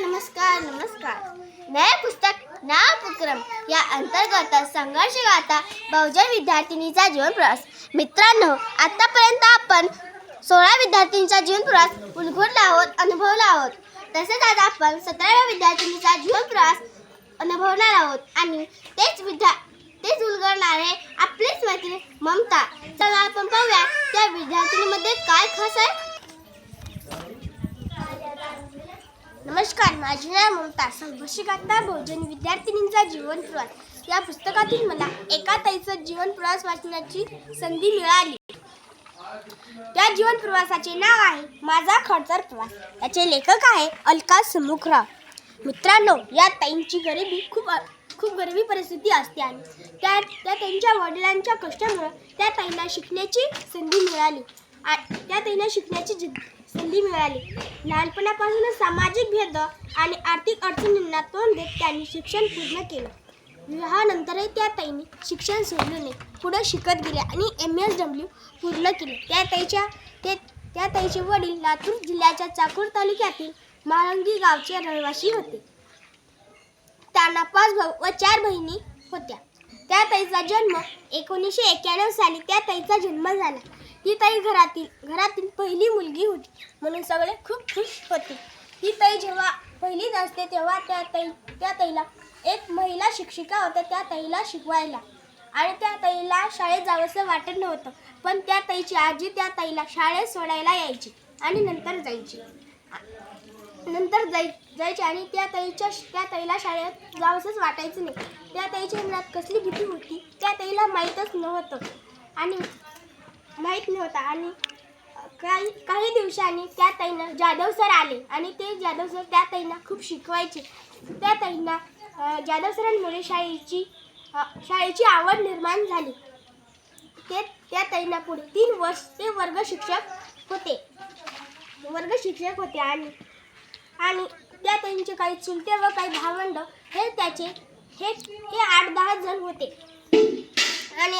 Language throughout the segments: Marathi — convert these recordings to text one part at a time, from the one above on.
नमस्कार नमस्कार. नये पुस्तक नाव उपक्रम या अंतर्गत संघर्ष गाता बहुजन विद्यार्थिनीचा जीवन प्रवास मित्रांनो आतापर्यंत आपण सोळा विद्यार्थिनीचा जीवन प्रवास उलगडला आहोत अनुभवला आहोत. तसेच आज आपण सतराव्या विद्यार्थिनीचा जीवन प्रवास अनुभवणार आहोत. आणि तेच विद्या तेच उलगडणारे आपलेच मैत्री ममता. चला आपण पाहूया त्या विद्यार्थिनीमध्ये काय खास आहे. नमस्कार माझे नाव ममता. संघर्षगाथा भोजन विद्यार्थिनींचा जीवन प्रवास या पुस्तकातून मला एका ताईचं जीवन प्रवास वाचण्याची संधी मिळाली. त्या जीवन प्रवासाचे नाव आहे माझा खडतर प्रवास याचे लेखक आहे अलका समुखराव. मित्रांनो या ताईंची गरिबी खूप खूप गरिबी परिस्थिती असते आणि त्या त्या त्यांच्या वडिलांच्या कष्टामुळे त्या ताईंना शिकण्याची संधी मिळाली. आ- त्या ताईंना शिकण्याची जिद्द संधी मिळाली. लहानपणापासूनच सामाजिक भेद आणि आर्थिक अडचणींना तोंड देत त्यांनी शिक्षण पूर्ण केलं. विवाहानंतरही त्या ताईंनी शिक्षण सोडलं नाही पुढं शिकत गेल्या आणि एम एस डब्ल्यू पूर्ण केले. त्या ताईच्या ते त्या ताईचे वडील लातूर जिल्ह्याच्या चाकूर तालुक्यातील माळंगी गावचे रहिवासी होते. त्यांना पाच भाऊ व चार बहिणी होत्या. त्या ताईचा जन्म एकोणीसशे एक्क्याण्णव साली त्या ताईचा जन्म झाला. ही ताई घरातील घरातील पहिली मुलगी होती. म्हणून सगळे खूप खुश होते. ही ताई जेव्हा पहिलीच असते तेव्हा त्या ताई त्या ताईला एक महिला शिक्षिका होत्या त्या ताईला शिकवायला. आणि त्या ताईला शाळेत जावंसं वाटत नव्हतं. पण त्या ताईची आजी त्या ताईला शाळेत सोडायला यायची आणि नंतर जायची. नंतर जाय जायची आणि त्या ताईच्या त्या ताईला शाळेत जावंसंच वाटायचं नाही. त्या ताईच्या मनात कसली भीती होती त्या ताईला माहीतच नव्हतं. आणि माहीत होता आणि काही काही दिवसांनी त्या ताईना जाधव सर आले आणि ते जाधव सर त्या ताईंना खूप शिकवायचे. त्या ताईंना जाधव सरांमुळे शाळेची शाळेची आवड निर्माण झाली. ते त्या ताईंना पुढे तीन वर्ष ते वर्ग शिक्षक होते. वर्ग शिक्षक होते आणि आणि त्या ताईंचे काही चुलते व काही भावंड हे त्याचे हे हे आठ दहा जण होते. आणि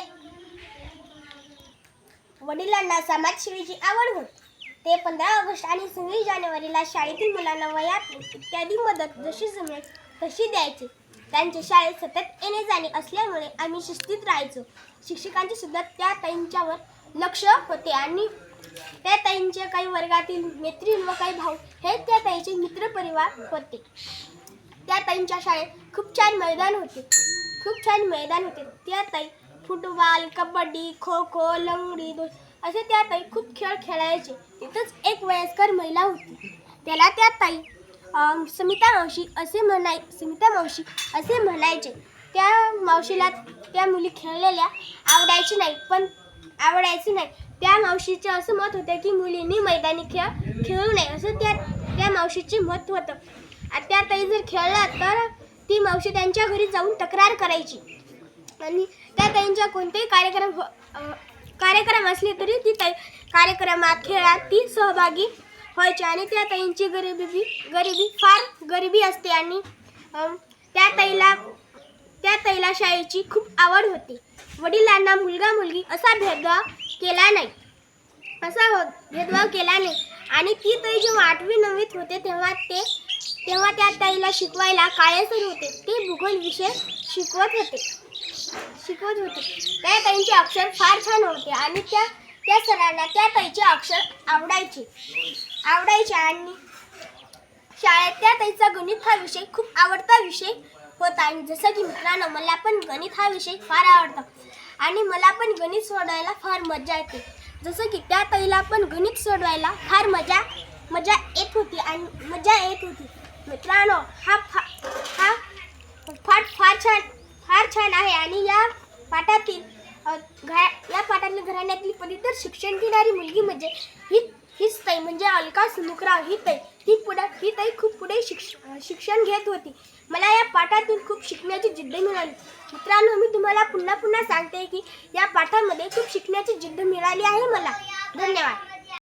वडिलांना समाजसेवेची आवड होती. ते पंधरा ऑगस्ट आणि सव्वीस जानेवारीला शाळेतील मुलांना वयात इत्यादी मदत जशी जमेल तशी द्यायची. त्यांच्या शाळेत सतत येणे जाणे असल्यामुळे आम्ही शिस्तीत राहायचो. शिक्षकांचे सुद्धा त्या ताईंच्यावर लक्ष होते आणि त्या ताईंचे काही वर्गातील मैत्रीण व काही भाऊ हे त्या ताईचे मित्रपरिवार होते. त्या ताईंच्या शाळेत खूप छान मैदान होते. खूप छान मैदान होते. त्या ताई फुटबॉल कबड्डी खो खो लंगडी दो असे त्या ताई खूप खेळ खेळायचे. तिथंच एक वयस्कर महिला होती. त्याला त्या ताई समिता मावशी असे म्हणाय समिता मावशी असे म्हणायचे. त्या मावशीला त्या मुली खेळलेल्या आवडायची नाही पण आवडायची नाही. त्या मावशीचे असं मत होतं की मुलींनी मैदानी खेळ खेळू नये असं त्या त्या मावशीचे मत होतं. त्या ताई जर खेळला तर ती मावशी त्यांच्या घरी जाऊन तक्रार करायची. आणि त्या ताईंच्या कोणतेही कार्यक्रम हो- कार्यक्रम असले तरी ती ताई कार्यक्रमात खेळात ती सहभागी व्हायची आणि त्या ताईंची गरिबी गरिबी फार गरिबी असते आणि त्या ताईला त्या ताईला शाळेची खूप आवड होती. वडिलांना मुलगा मुलगी असा भेदभाव केला नाही. असा हो भेदभाव केला नाही. आणि ती ताई जेव्हा आठवी नववीत होते तेव्हा ते तेव्हा त्या ताईला शिकवायला काळेसर होते. ते भूगोल विषय शिकवत होते. शिकवत होते. त्या ताईंचे अक्षर फार छान होते आणि त्या त्या सरांना त्या ताईचे अक्षर आवडायचे. आवडायचे आणि शाळेत त्या ताईचा गणित हा विषय खूप आवडता विषय होता. आणि जसं की मित्रांनो मला पण गणित हा विषय फार आवडतो. आणि मला पण गणित सोडवायला फार मजा येते. जसं की त्या ताईला पण गणित सोडवायला फार मजा मजा येत होती आणि मजा येत होती. मित्रांनो हा फा हा फार फार छान फार छान आहे. आणि या पाठातील घरा या पाठातील घराण्यातली पवित्र शिक्षण घेणारी मुलगी म्हणजे ही हीच ताई म्हणजे अलका सुमुखराव. ही ताई ही पुढे ही ताई खूप पुढे शिक्ष शिक्षण घेत होती. मला या पाठातून खूप शिकण्याची जिद्द मिळाली. मित्रांनो मी तुम्हाला पुन्हा पुन्हा सांगते की या पाठामध्ये खूप शिकण्याची जिद्द मिळाली आहे मला. धन्यवाद.